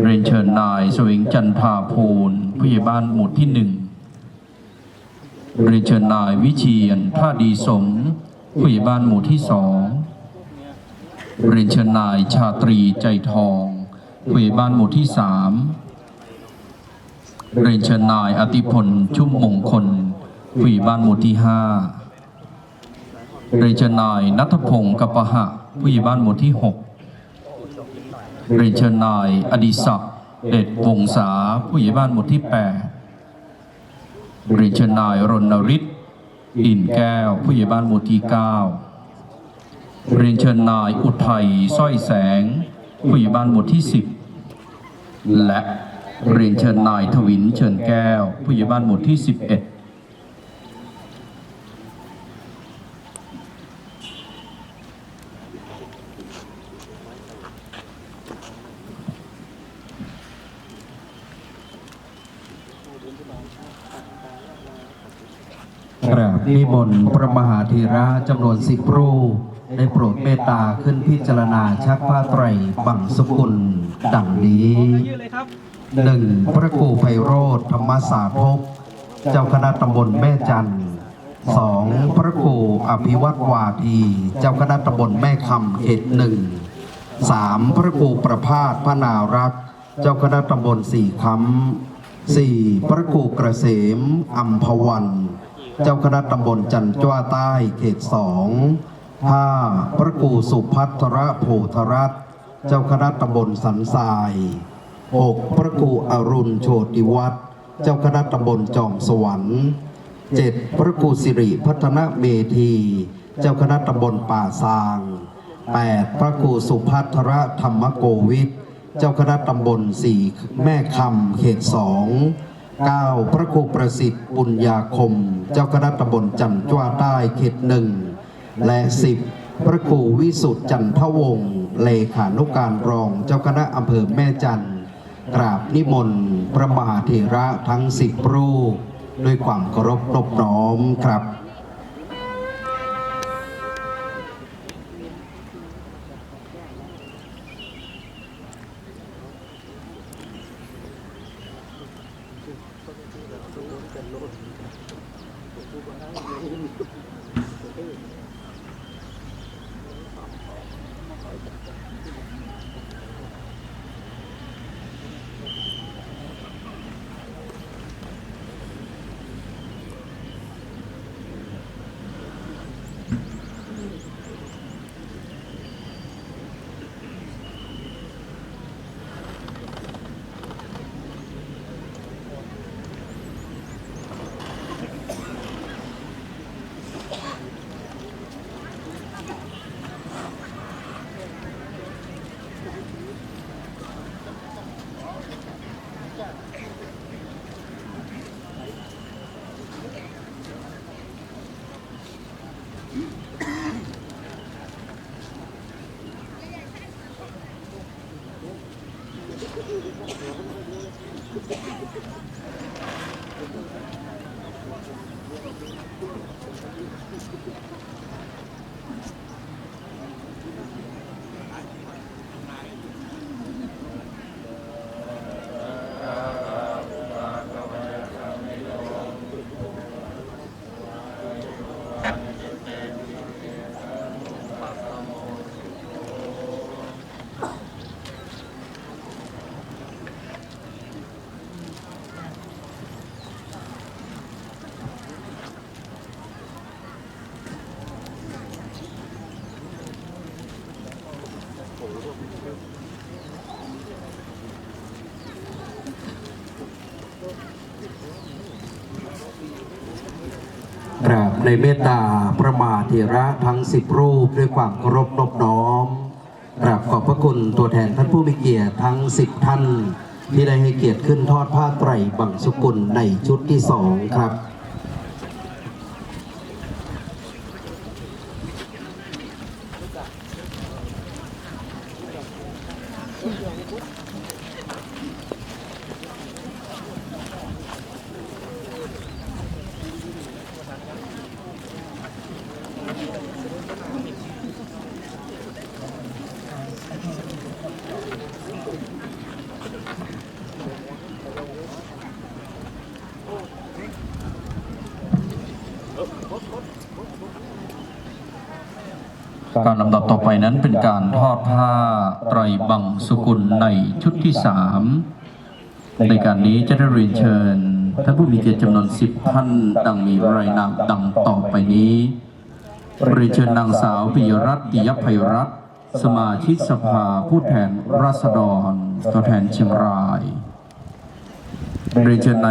เรียนเชิญนายสวิงจันทาภูลผู้ใหญ่บ้านหมู่ที่หนึ่งเรียนเชิญนายวิเชียนท่าดีสมผู้ใหญ่บ้านหมู่ที่สองเรียนเชิญนายชาตรีใจทองผู้ใหญ่บ้านหมู่ที่สามเรียนเชิญนายอติพลชุ่มมงคลผู้ใหญ่บ้านหมู่ที่ห้าเรียนเชิญนายนัทพงศ์กัปปะหะผู้ใหญ่บ้านหมู่ที่หก เรียนเชิญนายอดิศักดิ์เดชวงศาผู้ใหญ่บ้านหมู่ที่ 8 เรียนเชิญนายรณฤทธิ์อินแก้ว ผู้ใหญ่บ้านหมู่ที่ 9 เรียนเชิญนายอุทัยสร้อยแสง ผู้ใหญ่บ้านหมู่ที่ 10 และเรียนเชิญนายทวินเชิญแก้ว ผู้ใหญ่บ้านหมู่ที่ 11 กราบนิมนต์พระมหาธีระจำนวนสิบรูปได้โปรดเมตตาขึ้นพิจารณาชักผ้าไตรบังสกุล ดังนี้หนึ่งพระครูไพโรธธรรมสาภกเจ้าคณะตำบลแม่จันทร์สองพระครูอภิวัตวาที เจ้าคณะตำบลแม่คำเขตหนึ่งสามพระครูประพาสพระนารักษ์ เจ้าคณะตำบลสี่คำ สี่พระครูกระเกษมอัมพวัน เจ้าคณะตำบลจันจ้วใต้เขตสองห้าพระครูสุพัทรโพธรัตเจ้าคณะตำบลสันทรายหกพระครูอรุณโชติวัฒน์เจ้าคณะตำบลจอมสวรรค์เจ็ดพระครูสิริพัฒนเมธี เจ้าคณะตำบลป่าซางแปดพระครูสุพัทรธรรมโกวิท เจ้าคณะตำบลสี่แม่คำเขตสอง9พระครูประสิทธิ์ปุญญาคม เจ้าคณะตำบลจันจ้วใต้เขตหนึ่งและ10พระครูวิสุทธิ์จันทวงศ์เลขานุการรอง เจ้าคณะอำเภอแม่จันทร์กราบนิมนต์พระมหาเถระทั้งสิบรูปด้วยความเคารพนบน้อมครับ Thank you. Thank you. กราบในเมตตาพระมาเถระทั้งสิบรูปด้วยความเคารพนบน้อมกราบขอบพระคุณตัวแทนท่านผู้มีเกียรติทั้งสิบท่าน ที่ได้ให้เกียรติขึ้นทอดผ้าไตรบังสุกุลในชุดที่สองครับ 어? 어? 어? 어? 어? การลำดับต่อไปนั้นเป็นการทอดผ้าไตรบังสุกุลในชุดที่สามในการนี้จะได้เรียนเชิญท่านผู้มีเกียรติจำนวนสิบท่านดังมีรายนามดังต่อไปนี้เรียนเชิญนางสาวปิยรัตน์ติยภัยรัตน์สมาชิกสภาผู้แทนราษฎรตัวแทนเชียงรายเรียนเชิญนาย